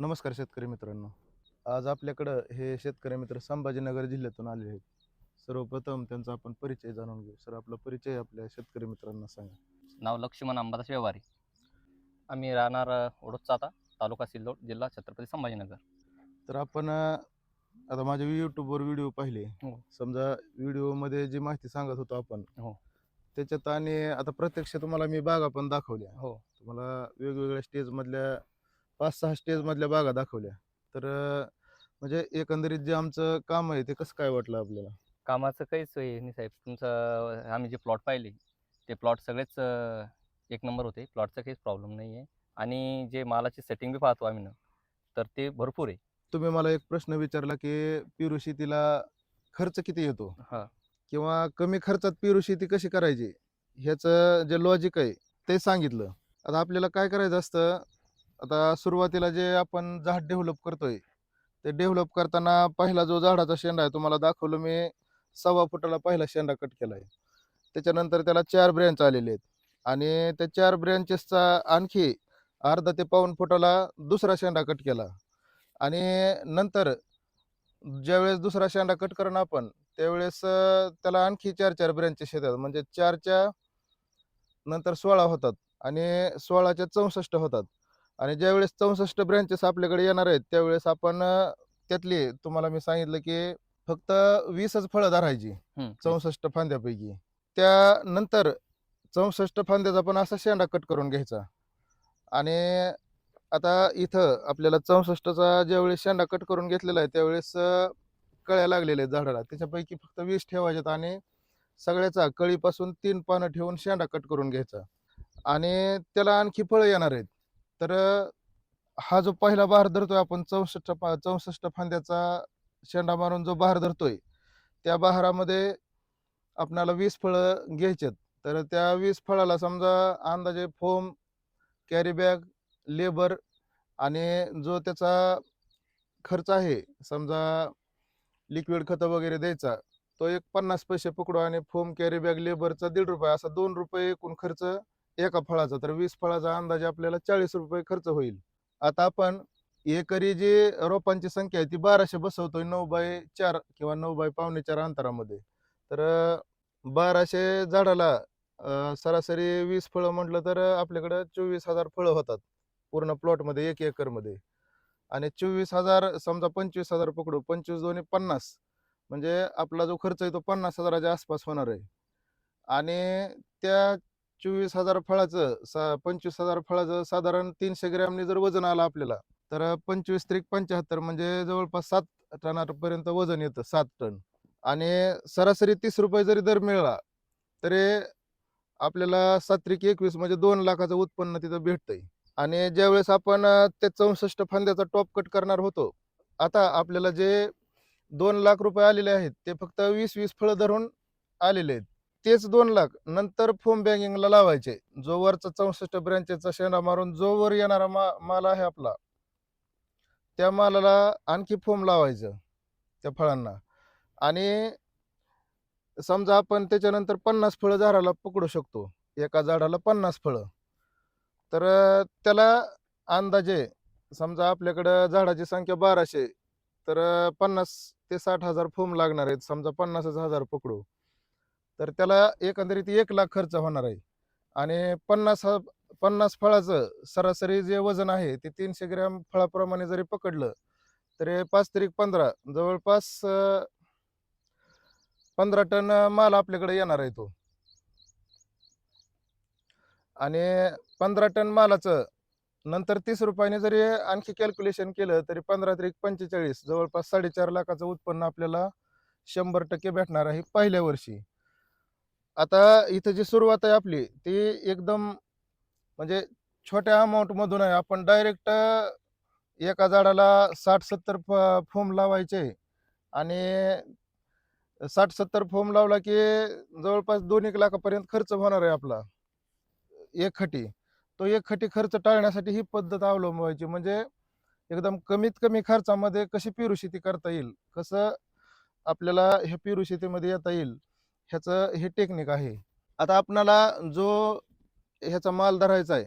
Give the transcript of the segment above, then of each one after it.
नमस्कार शेतकरी मित्रांनो. आज आपल्याकडं हे शेतकरी मित्र संभाजीनगर जिल्ह्यातून आले आहेत. सर्वप्रथम त्यांचा आपण परिचय जाणून घेऊ. सर आपला परिचय आपल्या शेतकरी मित्रांना सांगा. नाव लक्ष्मण अंबादास व्यवहारी. आम्ही राहणार अ, ओढूचा आता तालुका सिल्लोड जिल्हा छत्रपती संभाजीनगर. तर आपण अं, आता माझ्या यूट्यूबवर व्हिडिओ पाहिले. हो. समजा व्हिडिओमध्ये जी माहिती सांगत होतो आपण हो. त्याच्यात आणि आता प्रत्यक्ष तुम्हाला मी बागा पण दाखवल्या. हो. तुम्हाला वेगवेगळ्या स्टेजमधल्या पाच सहा स्टेजमधल्या बागा दाखवल्या. तर म्हणजे एकंदरीत जे आमचं काम आहे ते कसं काय वाटलं आपल्याला? कामाचं काहीच हे नाही साहेब. तुमचं आम्ही जे प्लॉट पाहिले ते प्लॉट सगळेच अ, एक नंबर होते. प्लॉटचा काहीच प्रॉब्लेम नाही आहे. आणि जे मालाची सेटिंग बी पाहतो आम्ही ना तर ते भरपूर आहे. तुम्ही मला एक प्रश्न विचारला की पेरू शेतीला खर्च किती येतो? हा. किंवा कमी खर्चात पेरू शेती कशी करायची? ह्याचं जे लॉजिक आहे ते सांगितलं. आता आपल्याला काय करायचं असतं? आता सुरुवातीला जे आपण झाड डेव्हलप करतोय ते डेव्हलप करताना पहिला जो झाडाचा शेंडा आहे तुम्हाला दाखवलं मी सव्वा फुटाला पहिला शेंडा कट केलाय त्याच्यानंतर त्याला चार ब्रँच आलेले आहेत. आणि त्या चार ब्रँचेसचा आणखी अर्धा ते पाऊन फुटाला दुसरा शेंडा कट केला. आणि नंतर ज्यावेळेस दुसरा शेंडा कट करणं आपण त्यावेळेस त्याला आणखी चार चार ब्रँचेस येतात. म्हणजे चारच्या नंतर सोळा होतात आणि सोळाच्या चौसष्ट होतात. आणि ज्यावेळेस चौसष्ट ब्रँचेस आपल्याकडे येणार आहेत त्यावेळेस आपण त्यातली तुम्हाला मी सांगितलं की फक्त वीसच फळं धरायची. चौसष्ट फांद्यापैकी. त्यानंतर चौसष्ट फांद्याचा पण असा शेंडा कट करून घ्यायचा. आणि आता इथं आपल्याला चौसष्टचा ज्यावेळेस शेंडा कट करून घेतलेला आहे त्यावेळेस कळ्या लागलेल्या आहेत झाडाला. त्याच्यापैकी फक्त वीस ठेवायच्यात आणि सगळ्याचा कळीपासून तीन पानं ठेवून शेंडा कट करून घ्यायचा. आणि त्याला आणखी फळं येणार आहेत. तर हा जो पहिला बहार धरतोय आपण चौसष्ट पा चौसष्ट फांद्याचा शेंडा मारून जो बहार धरतोय त्या बहारामध्ये आपणाला वीस फळं घ्यायचेत. तर त्या वीस फळाला समजा अंदाजे फोम कॅरी बॅग लेबर आणि जो त्याचा खर्च आहे समजा लिक्विड खतं वगैरे द्यायचा तो एक पन्नास पैसे पकडू आणि फोम कॅरी बॅग लेबरचा दीड रुपये असा दोन रुपये एकूण खर्च एका फळाचा तर वीस फळाचा अंदाजे आपल्याला चाळीस रुपये खर्च होईल. आता आपण एकरी जी रोपांची संख्या आहे ती बाराशे बसवतोय नऊ बाय चार किंवा नऊ बाय पावणे चार अंतरामध्ये. तर बाराशे झाडाला सरासरी वीस फळं म्हटलं तर आपल्याकडं चोवीस हजार फळं होतात पूर्ण प्लॉटमध्ये एक एकरमध्ये. आणि चोवीस हजार समजा पंचवीस हजार पकडू पंचवीस दोन्ही पन्नास म्हणजे आपला जो खर्च आहे तो पन्नास हजाराच्या आसपास होणार आहे. आणि त्या चोवीस हजार फळाचं सा पंचवीस हजार फळाचं साधारण तीनशे ग्रॅमने जर वजन आलं आपल्याला तर पंचवीस त्रिक पंच्याहत्तर म्हणजे जवळपास सात टनापर्यंत वजन येतं सात टन. आणि सरासरी तीस रुपये जरी दर मिळाला तरी आपल्याला सात त्रिक एकवीस म्हणजे दोन लाखाचं उत्पन्न तिथं भेटतंय. आणि ज्यावेळेस आपण ते चौसष्ट फांद्याचा टॉप कट करणार होतो आता आपल्याला जे दोन लाख रुपये आलेले आहेत ते फक्त वीस वीस फळं धरून आलेले आहेत. तेच दोन लाख. नंतर फोम बँकिंगला लावायचे. जो वरचा चौसष्ट ब्रँचेसचा शेंडा मारून जो वर येणारा मा माल आहे आपला त्या मालाला आणखी फोम लावायचं त्या फळांना. आणि समजा आपण त्याच्यानंतर पन्नास फळं झाडाला पकडू शकतो. एका झाडाला पन्नास फळं. तर त्याला अंदाजे समजा आपल्याकडं झाडाची संख्या बाराशे तर पन्नास ते साठ हजार फोम लागणार आहेत. समजा पन्नासच हजार पकडू. तर त्याला एकंदरीत एक लाख खर्च होणार आहे. आणि पन्नास पन्नास फळाचं सरासरी जे वजन आहे ते तीनशे ग्रॅम फळाप्रमाणे जरी पकडलं तरी पाच तरी पंधरा जवळपास पंधरा टन माल आपल्याकडे येणार आहे तो. आणि पंधरा टन मालाचं नंतर तीस रुपयाने जरी आणखी कॅल्क्युलेशन केलं तरी पंधरा तरी पंचेचाळीस जवळपास साडेचार लाखाचं उत्पन्न आपल्याला शंभर टक्के भेटणार आहे पहिल्या वर्षी. आता इथं जी सुरुवात आहे आपली ती एकदम म्हणजे छोट्या अमाऊंटमधून आहे. आपण डायरेक्ट एका झाडाला साठ सत्तर फोम लावायचे आणि साठ सत्तर फोम लावला की जवळपास दोन एक लाखापर्यंत खर्च होणार आहे आपला. एक खटी. तो एक खटी खर्च टाळण्यासाठी ही पद्धत अवलंबवायची म्हणजे एकदम कमीत कमी खर्चामध्ये कशी पेरू शेती करता येईल? कसं आपल्याला ह्या पेरू शेतीमध्ये येता येईल? ह्याचं हे टेक्निक आहे. आता आपणाला जो ह्याचा माल धरायचा आहे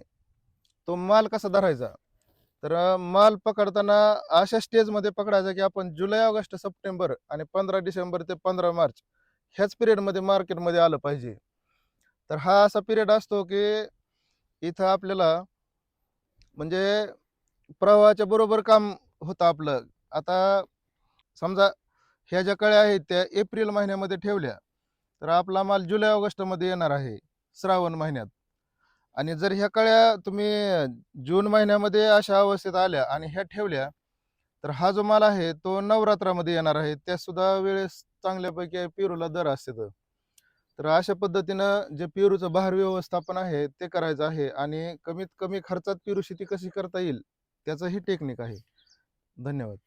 तो माल कसा धरायचा? तर माल पकडताना अशा स्टेजमध्ये पकडायचा की आपण जुलै ऑगस्ट सप्टेंबर आणि पंधरा डिसेंबर ते पंधरा मार्च ह्याच पिरियडमध्ये मार्केटमध्ये आलं पाहिजे. तर हा असा पिरियड असतो की इथं आपल्याला म्हणजे प्रवाहाच्या बरोबर काम होतं आपलं. आता समजा ह्या ज्या कळ्या आहेत त्या एप्रिल महिन्यामध्ये ठेवल्या तर आपला माल जुलै ऑगस्टमध्ये येणार आहे श्रावण महिन्यात. आणि जर ह्या कळ्या तुम्ही जून महिन्यामध्ये अशा अवस्थेत आल्या आणि ह्या ठेवल्या तर हा जो माल आहे तो नवरात्रामध्ये येणार आहे. त्यासुद्धा वेळेस चांगल्यापैकी पेरूला दर असते तर अशा पद्धतीनं जे पेरूचं बहार व्यवस्थापन आहे ते करायचं आहे आणि कमीत कमी खर्चात पेरू शेती कशी करता येईल त्याचं ही टेक्निक आहे. धन्यवाद.